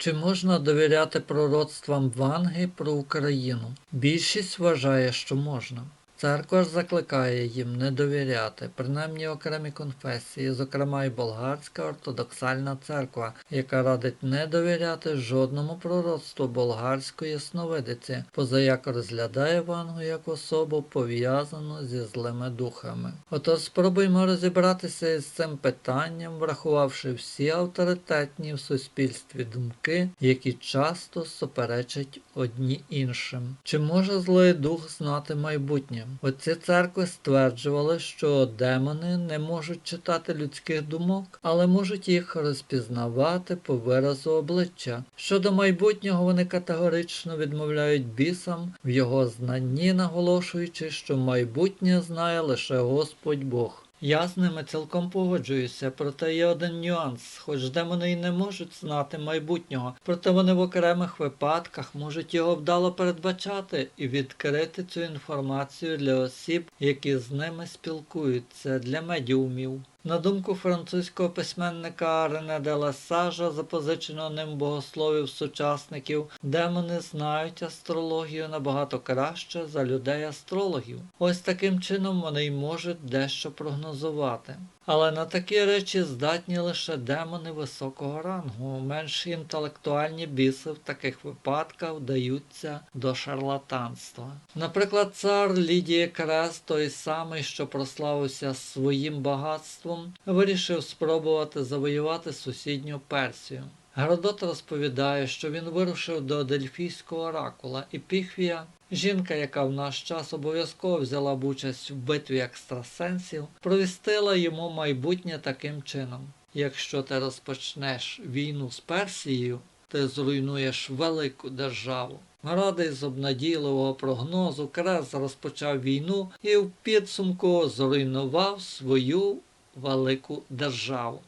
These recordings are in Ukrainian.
Чи можна довіряти пророцтвам Ванги про Україну? Більшість вважає, що можна. Церква ж закликає їм не довіряти, принаймні окремі конфесії, зокрема і болгарська ортодоксальна церква, яка радить не довіряти жодному пророцтву болгарської сновидиці, позаяк розглядає Вангу як особу пов'язану зі злими духами. Отож спробуймо розібратися із цим питанням, врахувавши всі авторитетні в суспільстві думки, які часто суперечать одні іншим. Чи може злий дух знати майбутнє? Оці церкви стверджували, що демони не можуть читати людських думок, але можуть їх розпізнавати по виразу обличчя. Щодо майбутнього вони категорично відмовляють бісам в його знанні, наголошуючи, що майбутнє знає лише Господь Бог. Я з ними цілком погоджуюся, проте є один нюанс, хоч демони й не можуть знати майбутнього, проте вони в окремих випадках можуть його вдало передбачати і відкрити цю інформацію для осіб, які з ними спілкуються, для медіумів. На думку французького письменника Рене де Лесажа, запозиченого ним богословів сучасників, демони знають астрологію набагато краще за людей-астрологів. Ось таким чином вони й можуть дещо прогнозувати. Але на такі речі здатні лише демони високого рангу. Менш інтелектуальні біси в таких випадках вдаються до шарлатанства. Наприклад, цар Лідії Крес, той самий, що прославився своїм багатством, вирішив спробувати завоювати сусідню Персію. Геродот розповідає, що він вирушив до Дельфійського оракула, і жінка, яка в наш час обов'язково взяла б участь в битві екстрасенсів, провістила йому майбутнє таким чином. Якщо ти розпочнеш війну з Персією, ти зруйнуєш велику державу. Радий з обнадійливого прогнозу Крес розпочав війну і в підсумку зруйнував свою велику державу.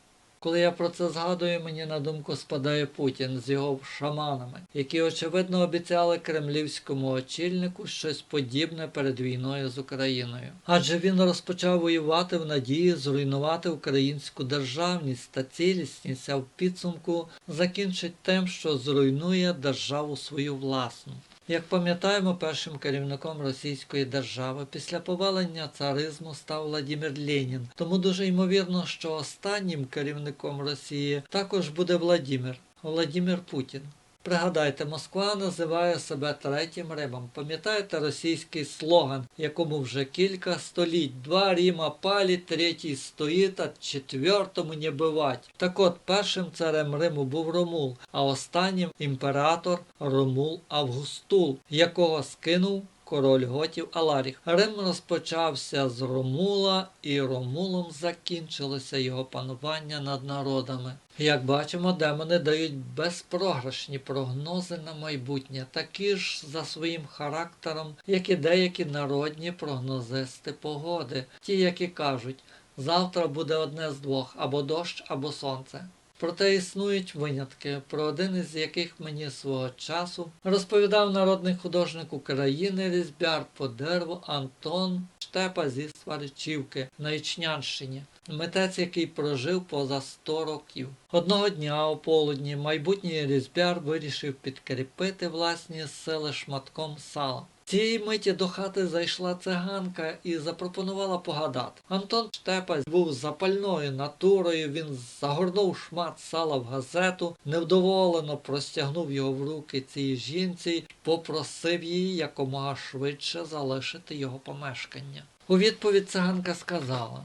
Коли я про це згадую, мені на думку спадає Путін з його шаманами, які очевидно обіцяли кремлівському очільнику щось подібне перед війною з Україною. Адже він розпочав воювати в надії зруйнувати українську державність та цілісність, а в підсумку закінчить тим, що зруйнує державу свою власну. Як пам'ятаємо, першим керівником Російської держави після повалення царизму став Владимир Ленін. Тому дуже ймовірно, що останнім керівником Росії також буде Владимир Владимир Путін. Пригадайте, Москва називає себе третім Римом. Пам'ятаєте російський слоган, якому вже кілька століть два Ріма палі, третій стоїть, а четвертому не бивать. Так от першим царем Риму був Ромул, а останнім імператор Ромул Августул, якого скинув король готів Аларіх. Рим розпочався з Ромула, і Ромулом закінчилося його панування над народами. Як бачимо, демони дають безпрограшні прогнози на майбутнє, такі ж за своїм характером, як і деякі народні прогнозисти погоди, ті, які кажуть, завтра буде одне з двох або дощ, або сонце. Проте існують винятки, про один із яких мені свого часу розповідав народний художник України різьбяр по дереву Антон Штепа зі Сваричівки на Ічнянщині. Митець, який прожив поза 100 років. Одного дня у полудні майбутній різьбяр вирішив підкріпити власні сили шматком сала. Цієї миті до хати зайшла циганка і запропонувала погадати. Антон Штепа був запальною натурою, він загорнув шмат сала в газету, невдоволено простягнув його в руки цій жінці попросив її якомога швидше залишити його помешкання. У відповідь циганка сказала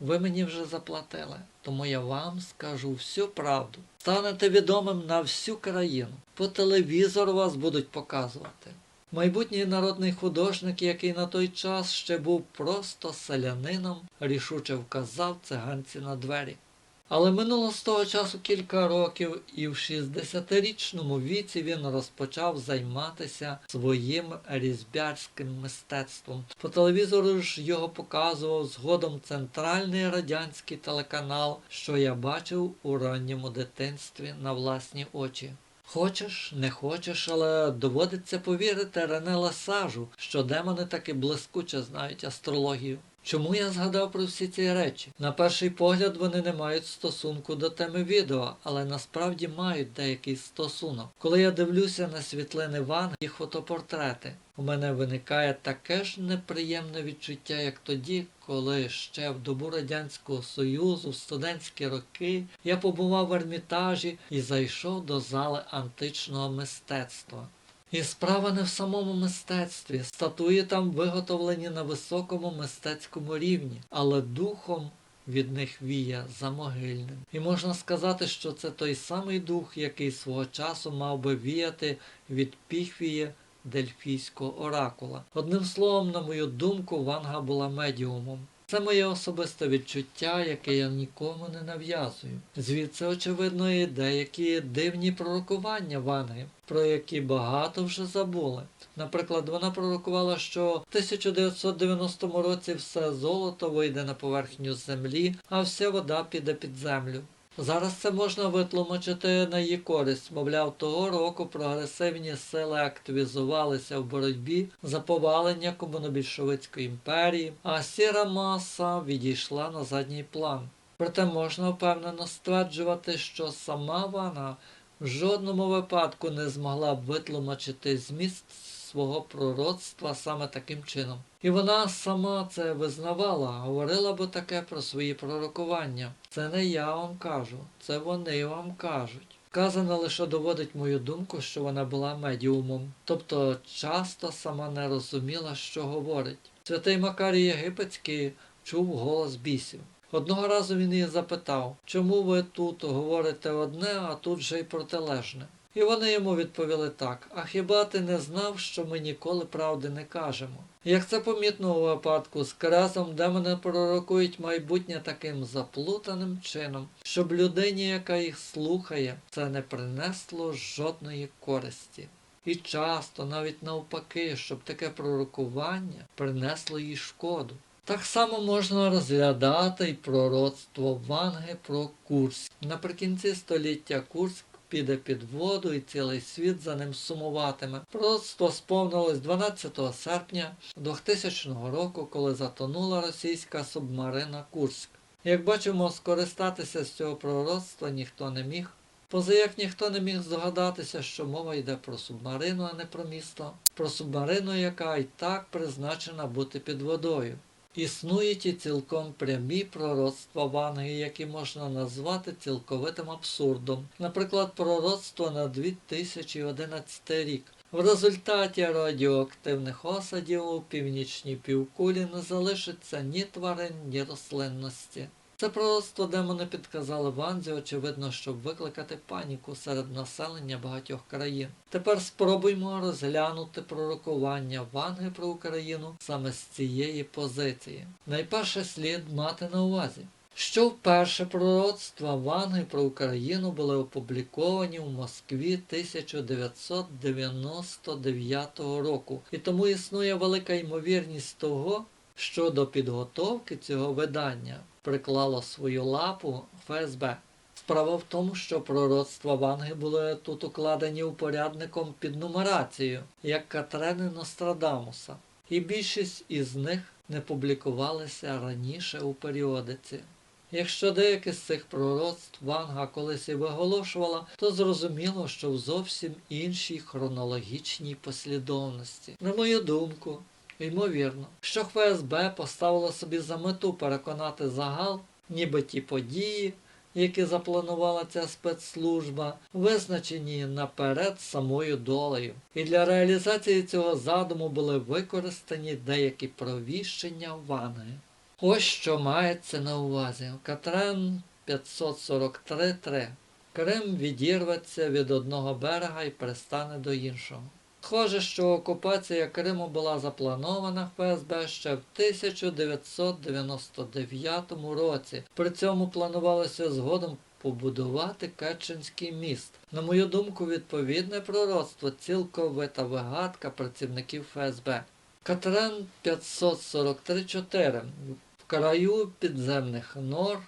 ви мені вже заплатили, тому я вам скажу всю правду. Станете відомим на всю країну. По телевізору вас будуть показувати. Майбутній народний художник, який на той час ще був просто селянином, рішуче вказав циганці на двері. Але минуло з того часу кілька років, і в 60-річному віці він розпочав займатися своїм різьбярським мистецтвом. По телевізору ж його показував згодом центральний радянський телеканал, що я бачив у ранньому дитинстві на власні очі. Хочеш, не хочеш, але доводиться повірити Рене Ласажу, що демони таки блискуче знають астрологію. Чому я згадав про всі ці речі? На перший погляд вони не мають стосунку до теми відео, але насправді мають деякий стосунок. Коли я дивлюся на світлини Ван і фотопортрети, у мене виникає таке ж неприємне відчуття, як тоді, коли ще в добу Радянського Союзу, в студентські роки, я побував в Ермітажі і зайшов до зали античного мистецтва. І справа не в самому мистецтві. Статуї там виготовлені на високому мистецькому рівні, але духом від них віє замогильним. І можна сказати, що це той самий дух, який свого часу мав би віяти від піхвіє дельфійського оракула. Одним словом, на мою думку, Ванга була медіумом. Це моє особисте відчуття, яке я нікому не нав'язую. Звідси, очевидно, і деякі дивні пророкування Ванги, про які багато вже забули. Наприклад, вона пророкувала, що в 1990 році все золото вийде на поверхню землі, а вся вода піде під землю. Зараз це можна витлумачити на її користь. Мовляв, того року прогресивні сили активізувалися в боротьбі за повалення комунобільшовицької імперії, а сіра маса відійшла на задній план. Проте можна впевнено стверджувати, що сама вона в жодному випадку не змогла б витлумачити зміст свого пророцтва саме таким чином. І вона сама це визнавала, говорила би таке про свої пророкування. Це не я вам кажу, це вони вам кажуть. Вказане лише доводить мою думку, що вона була медіумом, тобто часто сама не розуміла, що говорить. Святий Макарій Єгипетський чув голос бісів. Одного разу він її запитав, чому ви тут говорите одне, а тут же й протилежне. І вони йому відповіли так: А хіба ти не знав, що ми ніколи правди не кажемо? Як це помітно у випадку з красом, де мене пророкують майбутнє таким заплутаним чином, щоб людині, яка їх слухає, це не принесло жодної користі. І часто, навіть навпаки, щоб таке пророкування принесло їй шкоду. Так само можна розглядати й пророцтво Ванги про Курськ. Наприкінці століття Курськ піде під воду і цілий світ за ним сумуватиме. Пророцтво сповнилось 12 серпня 2000 року, коли затонула російська субмарина Курськ. Як бачимо, скористатися з цього пророцтва ніхто не міг. Поза як ніхто не міг здогадатися, що мова йде про субмарину, а не про місто, про субмарину, яка і так призначена бути під водою. Існують і цілком прямі пророцтва Ванги, які можна назвати цілковитим абсурдом. Наприклад, пророцтво на 2011 рік. В результаті радіоактивних осадів у північній півкулі не залишиться ні тварин, ні рослинності. Це пророцтво демони підказали Ванзі, очевидно, щоб викликати паніку серед населення багатьох країн. Тепер спробуймо розглянути пророкування Ванги про Україну саме з цієї позиції. Найперше слід мати на увазі, що вперше пророцтва Ванги про Україну були опубліковані в Москві 1999 року, і тому існує велика ймовірність того, що до підготовки цього видання приклало свою лапу ФСБ. Справа в тому, що пророцтва Ванги були тут укладені упорядником під нумерацією, як Катрени Нострадамуса, і більшість із них не публікувалися раніше у періодиці. Якщо деякі з цих пророцтв Ванга колись і виголошувала, то зрозуміло, що в зовсім іншій хронологічній послідовності. На мою думку, Ймовірно, що ФСБ поставило собі за мету переконати загал, ніби ті події, які запланувала ця спецслужба, визначені наперед самою долею. І для реалізації цього задуму були використані деякі провіщення Ванги. Ось що мається на увазі. Катрен 543.3. Крим відірветься від одного берега і пристане до іншого. Схоже, що окупація Криму була запланована ФСБ ще в 1999 році. При цьому планувалося згодом побудувати Керченський міст. На мою думку, відповідне пророцтво цілковита вигадка працівників ФСБ. Катрен 543.4 в краю підземних нор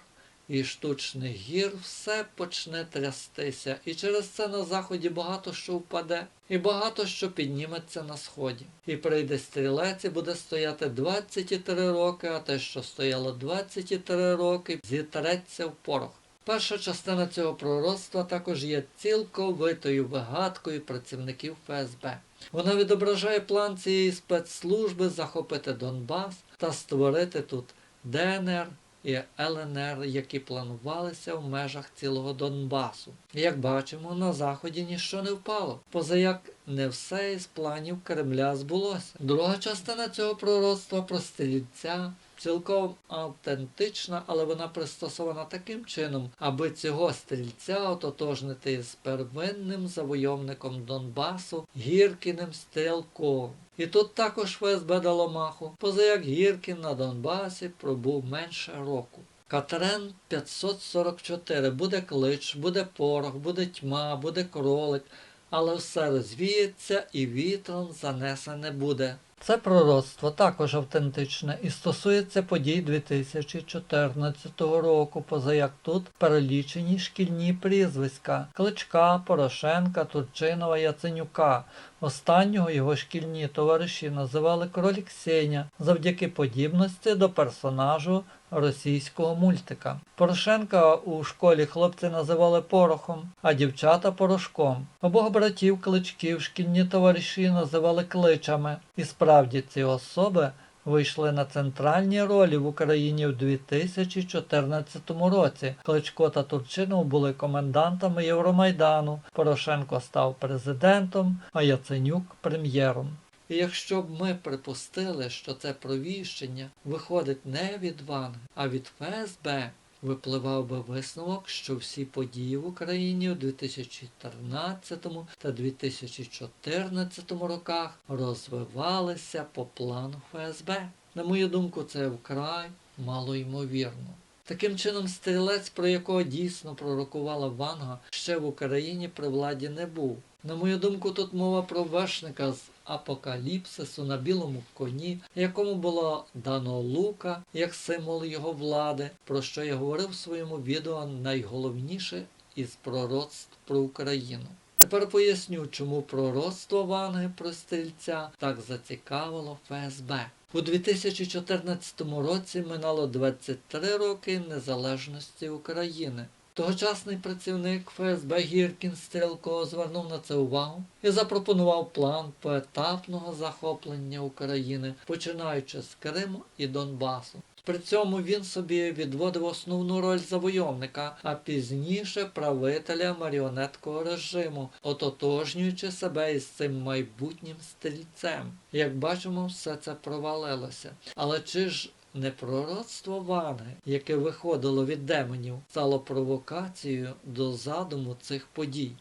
і штучних гір все почне трястися, і через це на заході багато що впаде, і багато що підніметься на сході. І прийде стрілець і буде стояти 23 роки, а те, що стояло 23 роки, зітреться в порох. Перша частина цього пророцтва також є цілковитою вигадкою працівників ФСБ. Вона відображає план цієї спецслужби захопити Донбас та створити тут ДНР і ЛНР, які планувалися в межах цілого Донбасу. Як бачимо, на заході ніщо не впало, поза як не все із планів Кремля збулося. Друга частина цього пророцтва про стрільця цілком автентична, але вона пристосована таким чином, аби цього стрільця ототожнити з первинним завойовником Донбасу Гіркіним Стрілковим. І тут також ФСБ дало маху, поза як Гіркін на Донбасі пробув менше року. Катрен 544. Буде клич, буде порох, буде тьма, буде кролик, але все розвіється і вітром занесене буде. Це пророцтво також автентичне і стосується подій 2014 року, поза як тут перелічені шкільні прізвиська Кличка, Порошенка, Турчинова, Яценюка. Останнього його шкільні товариші називали Кролік Сеня завдяки подібності до персонажу російського мультика. Порошенка у школі хлопці називали порохом, а дівчата порошком. Обох братів кличків шкільні товариші називали кличами. І справді ці особи вийшли на центральні ролі в Україні в 2014 році. Кличко та Турчинов були комендантами Євромайдану. Порошенко став президентом, а Яценюк прем'єром. І якщо б ми припустили, що це провіщення виходить не від Ванги, а від ФСБ, випливав би висновок, що всі події в Україні у 2013 та 2014 роках розвивалися по плану ФСБ. На мою думку, це вкрай малоймовірно. Таким чином, стрілець, про якого дійсно пророкувала Ванга, ще в Україні при владі не був. На мою думку, тут мова про вершника з апокаліпсису на білому коні, якому було дано лука як символ його влади, про що я говорив в своєму відео найголовніше із пророцтв про Україну. Тепер поясню, чому пророцтво Ванги про стрільця так зацікавило ФСБ. У 2014 році минало 23 роки незалежності України. Тогочасний працівник ФСБ Гіркін Стрілко звернув на це увагу і запропонував план поетапного захоплення України, починаючи з Криму і Донбасу. При цьому він собі відводив основну роль завойовника, а пізніше правителя маріонеткового режиму, ототожнюючи себе із цим майбутнім стрільцем. Як бачимо, все це провалилося. Але чи ж не пророцтво Ванги, яке виходило від демонів, стало провокацією до задуму цих подій?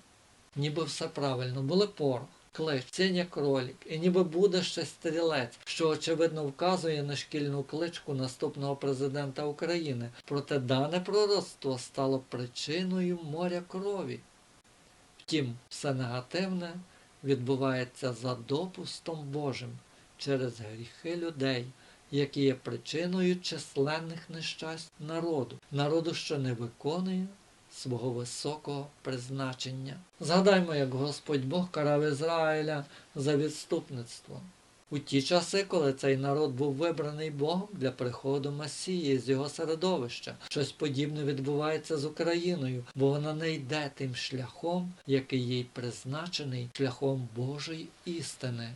Ніби все правильно, були порох. Клич, синя кролік, і ніби буде ще стрілець, що очевидно вказує на шкільну кличку наступного президента України. Проте дане пророцтво стало причиною моря крові. Втім, все негативне відбувається за допустом Божим через гріхи людей, які є причиною численних нещасть народу, народу, що не виконує свого високого призначення. Згадаймо, як Господь Бог карав Ізраїля за відступництво. У ті часи, коли цей народ був вибраний Богом для приходу Месії з його середовища, щось подібне відбувається з Україною, бо вона не йде тим шляхом, який їй призначений шляхом Божої істини.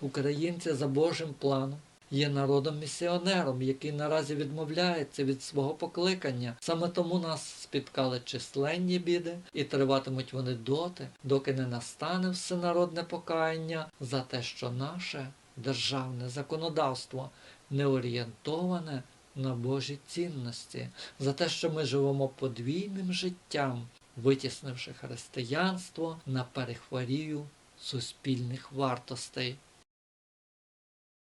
Українці за Божим планом є народом-місіонером, який наразі відмовляється від свого покликання. Саме тому нас спіткали численні біди, і триватимуть вони доти, доки не настане всенародне покаяння за те, що наше державне законодавство не орієнтоване на Божі цінності, за те, що ми живемо подвійним життям, витіснивши християнство на перехварію суспільних вартостей.